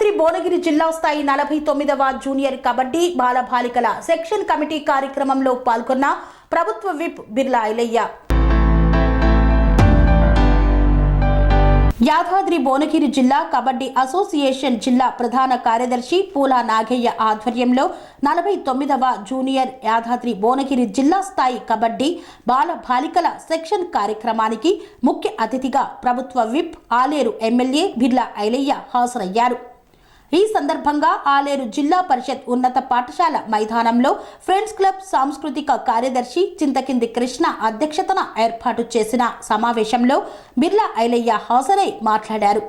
యాదాద్రి భువనగిరి జిల్లా స్థాయి నలభై తొమ్మిదవ జూనియర్ కబడ్డీ బాలబాలికల సెక్షన్ కమిటీ కార్యక్రమంలో పాల్గొన్న ప్రభుత్వ విప్ బిర్లా ఐలయ్య. యాదాద్రి భువనగిరి జిల్లా కబడ్డీ అసోసియేషన్ జిల్లా ప్రధాన కార్యదర్శి పూలా నాగయ్య ఆధ్వర్యంలో నలభై తొమ్మిదవ జూనియర్ యాదాద్రి భువనగిరి జిల్లా స్థాయి కబడ్డీ బాల బాలికల సెక్షన్ కార్యక్రమానికి ముఖ్య అతిథిగా ప్రభుత్వ విప్ ఆలేరు ఎమ్మెల్యే బిర్లా ఐలయ్య హాజరయ్యారు. ఈ సందర్భంగా ఆలేరు జిల్లా పరిషత్ ఉన్నత పాఠశాల మైదానంలో ఫ్రెండ్స్ క్లబ్ సాంస్కృతిక కార్యదర్శి చింతకింది కృష్ణ అధ్యక్షతన ఏర్పాటు చేసిన సమావేశంలో బిర్లా ఐలయ్య హాజరై మాట్లాడారు.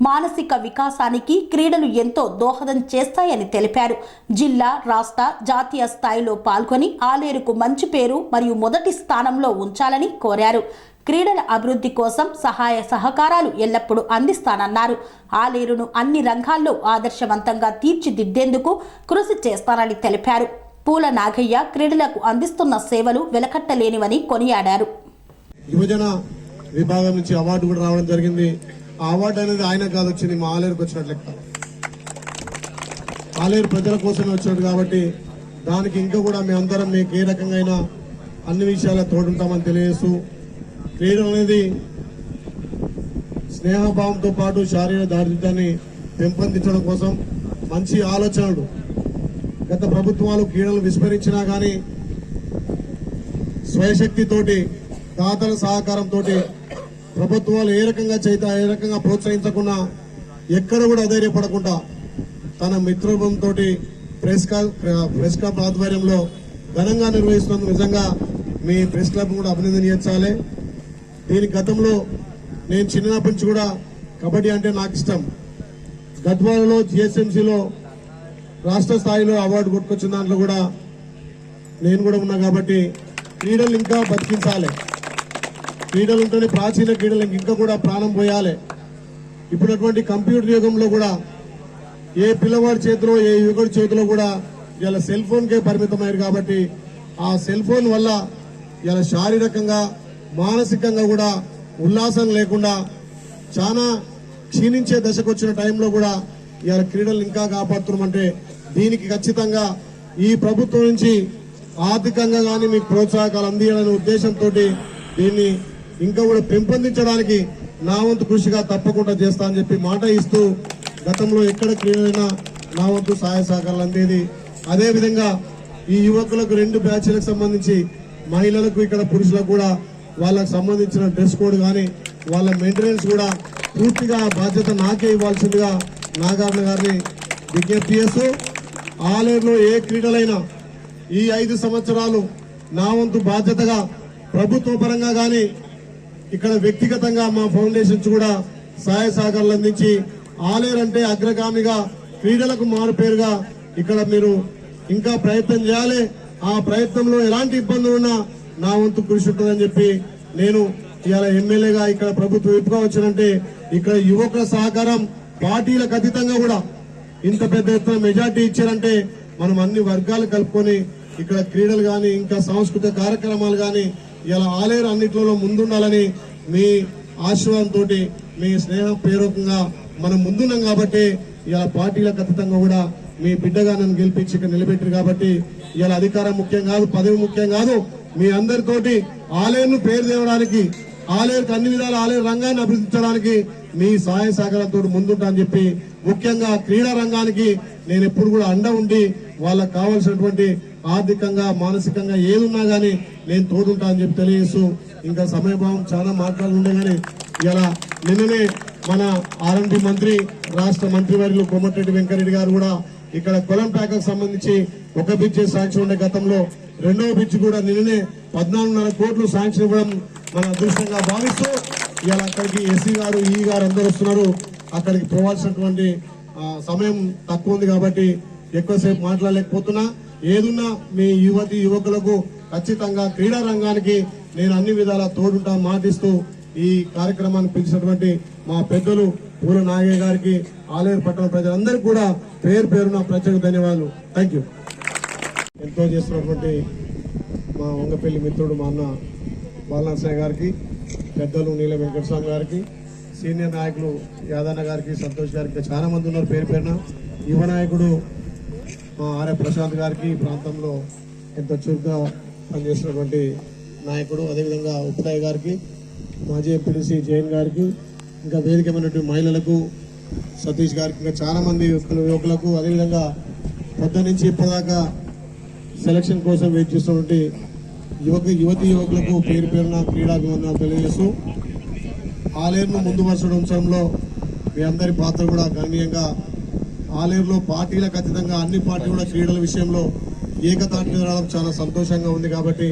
మానసిక వికాసానికి క్రీడలు ఎంతో దోహదం చేస్తాయని తెలిపారు. జిల్లా రాష్ట్ర జాతీయ స్థాయిలో పాల్గొని ఆలేరుకు మంచి పేరు మరియు మొదటి స్థానంలో ఉంచాలని కోరారు. క్రీడల అభివృద్ధి కోసం సహాయ సహకారాలు ఎల్లప్పుడూ అందిస్తానన్నారు. ఆలేరును అన్ని రంగాల్లో ఆదర్శవంతంగా తీర్చిదిద్దేందుకు కృషి చేస్తానని తెలిపారు. పూల నాగయ్య క్రీడలకు అందిస్తున్న సేవలు వెలకట్టలేనివని కొనియాడారు. యువజన విభాగం నుంచి అవార్డు కూడా రావడం జరిగింది. అవార్డు అనేది ఆయన కాదు వచ్చింది మా ఆలేరుకు వచ్చినట్లు లెక్క. ఆలేరు ప్రజల కోసమే వచ్చినట్టు కాబట్టి దానికి ఇంకా కూడా మేమందరం మీకు ఏ రకంగా అన్ని విషయాల తోడుంటామని తెలియజేస్తూ క్రీడలు అనేది స్నేహభావంతో పాటు శారీరక దారిద్ర్యాన్ని పెంపొందించడం కోసం మంచి ఆలోచనలు. గత ప్రభుత్వాలు క్రీడలు విస్మరించినా కానీ స్వయశక్తితోటి దాతల సహకారంతో ప్రభుత్వాలు ఏ రకంగా చేత ఏ రకంగా ప్రోత్సహించకుండా ఎక్కడ కూడా అధైర్యపడకుండా తన మిత్రబృందంతో ప్రెస్ క్లబ్ ప్రెస్ క్లబ్ ఆధ్వర్యంలో ఘనంగా నిర్వహిస్తున్నందుకు నిజంగా మీ ప్రెస్ క్లబ్ కూడా అభినందనీయించాలి. దీని గతంలో నేను చిన్నప్పటి నుంచి కూడా కబడ్డీ అంటే నాకు ఇష్టం. గద్వాలలో జిహెచ్ఎంసీలో రాష్ట్ర స్థాయిలో అవార్డు కొట్టుకొచ్చిన దాంట్లో కూడా నేను కూడా ఉన్నా కాబట్టి క్రీడలు ఇంకా బతికించాలి. క్రీడలు ఉంటుంది ప్రాచీన క్రీడలు ఇంకా కూడా ప్రాణం పోయాలి. ఇప్పుడటువంటి కంప్యూటర్ యుగంలో కూడా ఏ పిల్లవాడి చేతిలో ఏ యువకుడి చేతిలో కూడా ఇలా సెల్ ఫోన్కే పరిమితమయ్యారు కాబట్టి ఆ సెల్ ఫోన్ వల్ల ఇలా శారీరకంగా మానసికంగా కూడా ఉల్లాసం లేకుండా చాలా క్షీణించే దశకు వచ్చిన టైంలో కూడా ఇవాళ క్రీడలు ఇంకా కాపాడుతున్నామంటే దీనికి ఖచ్చితంగా ఈ ప్రభుత్వం నుంచి ఆర్థికంగా కానీ మీకు ప్రోత్సాహకాలు అందియాలనే ఉద్దేశంతో దీన్ని ఇంకా కూడా పెంపొందించడానికి నా వంతు కృషిగా తప్పకుండా చేస్తా అని చెప్పి మాట ఇస్తూ గతంలో ఎక్కడ క్రీడలైనా నా వంతు సహాయ సహకారాలు అందేది. అదేవిధంగా ఈ యువకులకు రెండు బ్యాచ్లకు సంబంధించి మహిళలకు ఇక్కడ పురుషులకు కూడా వాళ్ళకు సంబంధించిన డ్రెస్ కోడ్ కానీ వాళ్ళ మెయింటెనెన్స్ కూడా పూర్తిగా బాధ్యత నాకే ఇవ్వాల్సిందిగా నాగార్ల గారిని విజ్ఞప్తి చేస్తూ ఆలయంలో ఏ క్రీడలైనా ఈ ఐదు సంవత్సరాలు నా వంతు బాధ్యతగా ప్రభుత్వ పరంగా కానీ ఇక్కడ వ్యక్తిగతంగా మా ఫౌండేషన్స్ కూడా సహాయ సహకారాలు అందించి ఆలేరంటే అగ్రగామిగా క్రీడలకు మారుపేరుగా ఇక్కడ మీరు ఇంకా ప్రయత్నం చేయాలి. ఆ ప్రయత్నంలో ఎలాంటి ఇబ్బందులు ఉన్నా నా వంతు కృషి ఉంటుందని చెప్పి నేను ఇవాళ ఎమ్మెల్యేగా ఇక్కడ ప్రభుత్వం వైపుగా వచ్చానంటే ఇక్కడ యువకుల సహకారం పార్టీలకు అతీతంగా కూడా ఇంత పెద్ద ఎత్తున మెజార్టీ ఇచ్చారంటే మనం అన్ని వర్గాలు కలుపుకొని ఇక్కడ క్రీడలు కానీ ఇంకా సాంస్కృతిక కార్యక్రమాలు కానీ ఇలా ఆలేరు అన్నింటిలో ముందుండాలని మీ ఆశీర్వాదంతో మీ స్నేహం ప్రేరకంగా మనం ముందున్నాం కాబట్టి ఇలా పార్టీలకు అతీతంగా కూడా మీ బిడ్డగా నన్ను గెలిపించి ఇక్కడ నిలబెట్టారు కాబట్టి ఇలా అధికారం ముఖ్యం కాదు పదవి ముఖ్యం కాదు. మీ అందరితోటి ఆలయంను పేరు తేవడానికి ఆలయకు అన్ని విధాల ఆలయ రంగాన్ని అభివృద్ధించడానికి మీ సహాయ సహకారంతో ముందుంటా అని చెప్పి ముఖ్యంగా క్రీడా రంగానికి నేను ఎప్పుడు కూడా అండ ఉండి వాళ్ళకు కావాల్సినటువంటి ఆర్థికంగా మానసికంగా ఏదున్నా కానీ నేను తోడుంటా అని చెప్పి తెలియజేస్తూ ఇంకా సమయభావం చాలా మాట్లాడుతుంటే కానీ ఇలా నిన్ననే మన ఆర్ఎండి మంత్రి రాష్ట్ర మంత్రివర్యులు కోమటిరెడ్డి వెంకరెడ్డి గారు కూడా ఇక్కడ కొలం ప్యాక్ సంబంధించి ఒక బ్రిడ్జ్ శాంక్షన్ ఉండే గతంలో రెండవ బ్రిడ్జ్ కూడా నిన్ననే పద్నాలుగున్నర కోట్లు శాంక్షన్ ఇవ్వడం మన అదృష్టంగా భావిస్తూ ఇవాళ అక్కడికి ఎస్సీ గారు ఈ గారు అందరు వస్తున్నారు. అక్కడికి పోవాల్సినటువంటి సమయం తక్కువ ఉంది కాబట్టి ఎక్కువసేపు మాట్లాడలేకపోతున్నా. ఏదున్నా మీ యువతి యువకులకు ఖచ్చితంగా క్రీడా రంగానికి నేను అన్ని విధాలా తోడుంటా మాటిస్తూ ఈ కార్యక్రమాన్ని పిలిచినటువంటి మా పెద్దలు పూల నాగయ్య గారికి ఆలేరు పట్టణ ప్రజలందరికీ కూడా పేరు పేరున ప్రత్యేక ధన్యవాదాలు. థ్యాంక్ యూ ఎంతో చేస్తున్నటువంటి మా వంగపల్లి మిత్రుడు మా అన్న బాలనరసయ్య గారికి పెద్దలు నీల వెంకటస్వామి గారికి సీనియర్ నాయకులు యాదన్న గారికి సంతోష్ గారికి చాలామంది చాలా మంది ఉన్నారు పేరు పేరున. యువ నాయకుడు ఆర్య ప్రశాంత్ గారికి ఈ ప్రాంతంలో ఎంతో చురుగ్గా పనిచేసినటువంటి నాయకుడు అదేవిధంగా ఉప్పులయ్య గారికి మాజీ ఎంపీడీసీ జైన్ గారికి ఇంకా వేదికమైనటువంటి మహిళలకు సతీష్ గారికి ఇంకా చాలామంది యువకులు యువకులకు అదేవిధంగా పొద్దు నుంచి ఇప్పటిదాకా సెలక్షన్ కోసం వెయిట్ చేస్తున్నటువంటి యువక యువతి యువకులకు పేరు పేరున క్రీడాభివందనాలు తెలియజేస్తూ ఆలేరును ముందు వరుసలో ఉంచడంలో మీ అందరి పాత్ర కూడా గణనీయంగా ఆలయంలో పార్టీలకు అతీతంగా అన్ని పార్టీలు కూడా క్రీడల విషయంలో ఏకతాటి రావడం చాలా సంతోషంగా ఉంది కాబట్టి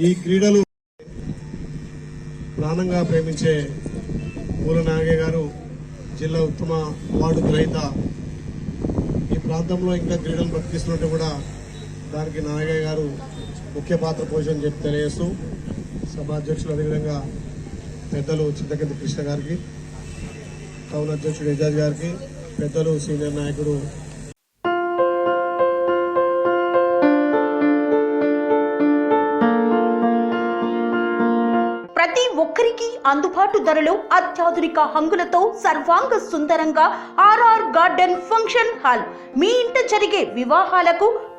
ఈ క్రీడలు ప్రాణంగా ప్రేమించే పూల నాగయ్య గారు జిల్లా ఉత్తమ అవార్డు గ్రహీత ఈ ప్రాంతంలో ఇంకా క్రీడలు బతికిస్తుంటే కూడా దానికి నాగయ్య గారు ముఖ్య పాత్ర పోషణ చెప్పి తెలియజేస్తూ సభా అధ్యక్షులు అదేవిధంగా పెద్దలు చింతకంది కృష్ణ గారికి టౌన్ అధ్యక్షుడు ఎజాజ్ గారికి పెద్దలు సీనియర్ నాయకుడు. ప్రతి ఒక్కరికి అందుబాటు ధరలో అత్యాధునిక హంగులతో సర్వాంగ సుందరంగా R R garden function hall. మీ ఇంట జరిగే వివాహాలకు